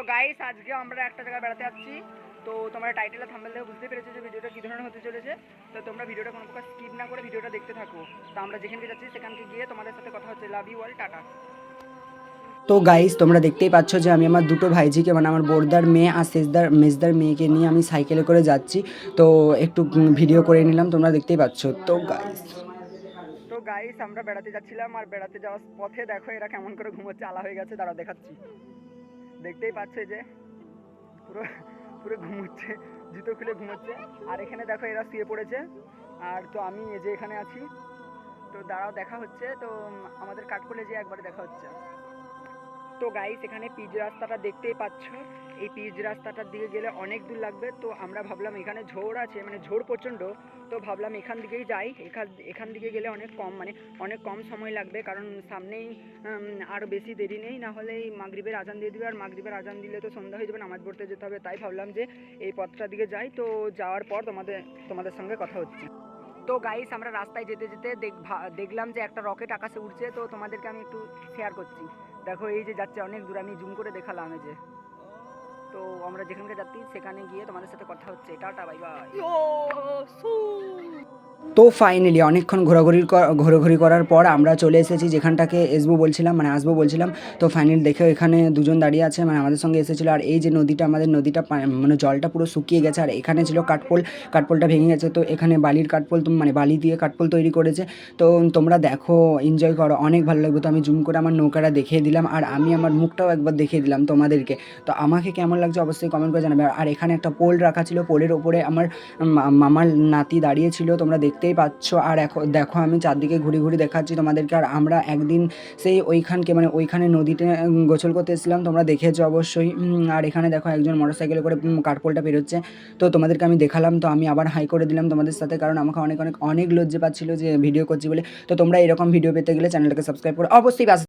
তো গাইস আজকে আমরা একটা জায়গায় বেড়াতে যাচ্ছি। তো তোমরা টাইটেলে থাম্বেল দেখে বুঝতে পেরেছ যে ভিডিওটা কী ধরনের হতে চলেছে। তো তোমরা ভিডিওটা কোনো প্রকার স্কিপ না করে ভিডিওটা দেখতে থাকো। তো আমরা যেখানকে যাচ্ছি সেখানকে গিয়ে তোমাদের সাথে কথা হচ্ছে। লাভ ইউ অল টাটা তো গাইস তোমরা দেখতেই পাচ্ছ যে আমি আমার দুটো ভাইজিকে মানে আমার বোরদার মেয়ে আর শেষদার মেজদার মেয়েকে নিয়ে আমি সাইকেলে করে যাচ্ছি। তো একটু ভিডিও করে নিলাম তোমরা দেখতেই পাচ্ছ। তো গাইস তো গাইস আমরা বেড়াতে যাচ্ছিলাম আর বেড়াতে যাওয়ার পথে দেখো এরা কেমন করে ঘুমোচ্ছে আলা হয়ে গেছে দাঁড়া দেখাচ্ছি। দেখতেই পাচ্ছে যে পুরো পুরো ঘুমোচ্ছে, জুতো খুলে ঘুমোচ্ছে। আর এখানে দেখো এরা শুয়ে পড়েছে। আর তো আমি যে এখানে আছি। তো দাঁড়াও, দেখা হচ্ছে। তো আমাদের কাঠপোলে যে একবারে দেখা হচ্ছে। তো গাইস এখানে পিচ রাস্তাটা দেখতেই পাচ্ছ। এই পিচ রাস্তাটার দিকে গেলে অনেক দূর লাগবে। তো আমরা ভাবলাম এখানে ঝোড় আছে মানে ঝোড় প্রচণ্ড। তো ভাবলাম এখান দিকেই যাই। এখান এখান দিকে গেলে অনেক কম মানে অনেক কম সময় লাগবে। কারণ সামনেই আরও বেশি দেরি নেই। না হলে এই মাগরিবের আজান দিয়ে দিবে। আর মাগরিবের আজান দিলে তো সন্ধ্যা হয়ে যাবে, নামাজ পড়তে যেতে হবে। তাই ভাবলাম যে এই পথটার দিকে যাই। তো যাওয়ার পর তোমাদের তোমাদের সঙ্গে কথা হচ্ছে। তো গাইস আমরা রাস্তায় যেতে যেতে দেখলাম যে একটা রকেট আকাশে উঠছে তো তোমাদেরকে আমি একটু শেয়ার করছি। দেখো, এই যে যাচ্ছে অনেক দূর, আমি জুম করে দেখালাম এই যে। তো আমরা যেখানকে যাচ্ছি, সেখানে গিয়ে তোমাদের সাথে কথা হচ্ছে। টাটা বাই বাই তো ফাইনালি অনেকক্ষণ ঘোরাঘুরি ঘোরাঘুরি করার পর আমরা চলে এসেছি যেখানটাকে আসব বলছিলাম মানে আসব বলছিলাম। তো ফাইনালি দেখে এখানে দুজন দাঁড়িয়ে আছে মানে আমাদের সঙ্গে এসেছিল। আর এই যে নদীটা, আমাদের নদীটা মানে জলটা পুরো শুকিয়ে গেছে। আর এখানে ছিল কাঠপোল, কাঠপোলটা ভেঙে গেছে। তো এখানে বালির কাঠপোল মানে বালি দিয়ে কাঠপোল তৈরি করেছে। তো তোমরা দেখো এনজয় করো, অনেক ভালো লাগবে। তো আমি জুম করে আমার নৌকাটা দেখিয়ে দিলাম, আর আমি আমার মুখটাও একবার দেখিয়ে দিলাম তোমাদেরকে। তো আমাকে কেমন লাগছে অবশ্যই কমেন্ট করে জানাবে। আর এখানে একটা পোল রাখা ছিল, পোলের ওপরে আমার মামার নাতি দাঁড়িয়ে ছিল। তোমরা দেখতেই পাচ্ছ। আর এখন দেখো আমি চারদিকে ঘুরে ঘুরে দেখাচ্ছি তোমাদেরকে। আর আমরা একদিন সেই ওইখানকে মানে ওইখানে নদীতে গোসল করতে এসেছিলাম তোমরা দেখেছ অবশ্যই। আর এখানে দেখো একজন মোটরসাইকেলে করে উম, কাঠপোলটা বেরোচ্ছে। তো তোমাদেরকে আমি দেখালাম তো আমি আবার হাই করে দিলাম তোমাদের সাথে কারণ আমাকে অনেক অনেক অনেক লজ্জে পাচ্ছিলো যে ভিডিও করছি বলে। তো তোমরা এরকম ভিডিও পেতে গেলে চ্যানেলটাকে সাবস্ক্রাইব করো। অবশ্যই